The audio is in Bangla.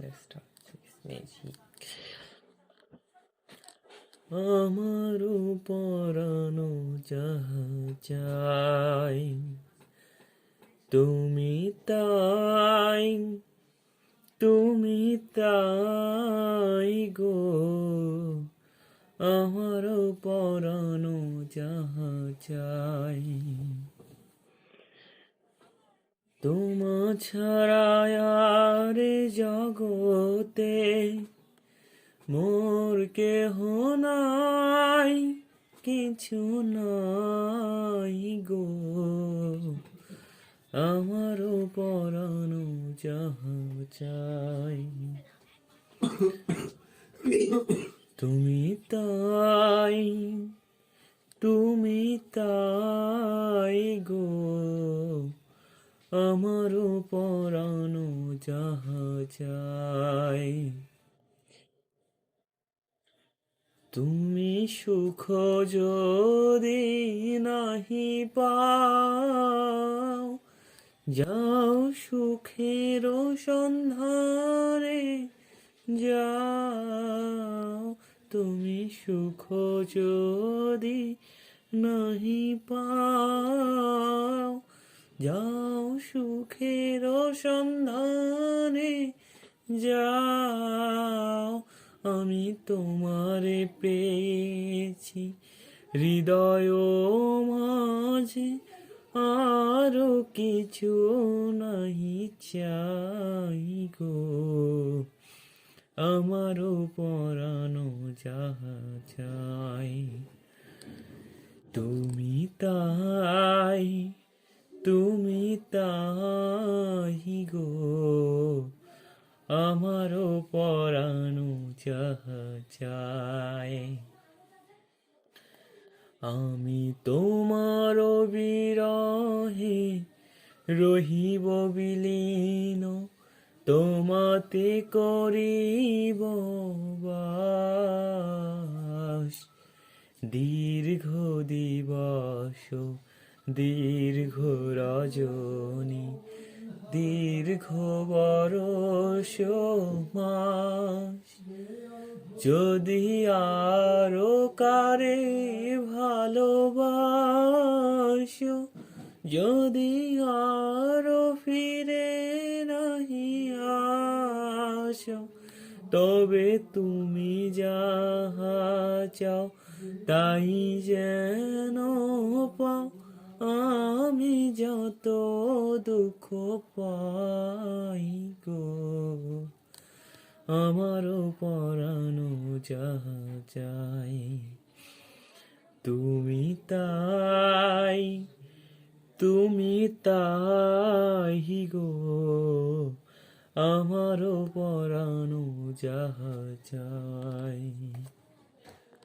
With পরানো যাহা চাই তুমি তাই তুমি তাই গো। আমারও পরানো যাহা চাই তোমা ছাড়া জগতে মোর কেহ নাই, কিছু নাই গো। আমারও পরানো চাই, তুমি তাই তুমি তাই গো। আমারও পরানো যাহা তুমি সুখ যদি নাহি পাও, যাও সুখের সন্ধানে যাও। তুমি সুখ যদি নাহি পাও যাও সুখের সন্ধানে, যাও, আমি তোমারে পেয়েছি। হৃদয় মাঝে আরও কিছু নাহি চাই গো। আমারও পরানো যাহা চাই, তুমি তাই তুমি তাই গো, আমারও পরানো যাহা চাই আমি তোমার বিরহে রহিব বিলীন, তোমাতে করিব বাস। দীর্ঘ দিবস দীর্ঘ রজনী দীর্ঘ বরষ মাস। যদি আরও কারে ভালোবাসো, যদি আরও ফিরে নাহি আসো, তবে তুমি যাহা চাও তাই যেন পাও। আমি যত দুঃখ পাই গো, আমারও পরানো যাহা চাই, তুমি তাই তুমি তাই গো, আমারও পরানো যাহা চাই।